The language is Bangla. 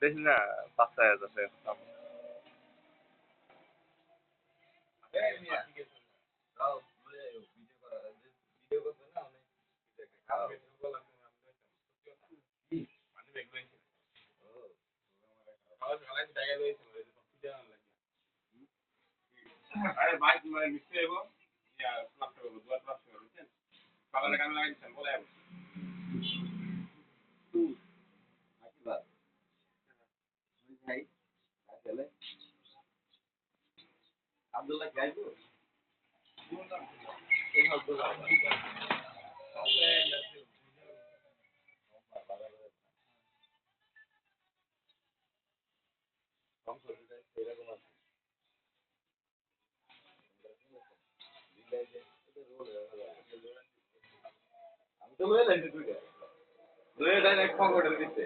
বেশি না পাঁচ হাজার কম। আরে বাইক মানে মিস্ত্রি আইবো ইয়া প্লাস্টার করব দুয়ার প্লাস্টার করব বুঝছেন সকালে কামে লাগাই দিচ্ছেন বলে আইবো আব্দুল্লাহ গাইবো আমি তো লয়ে যাইছি দুইটা। লয়ে যাই এক পকেটে দিচ্ছে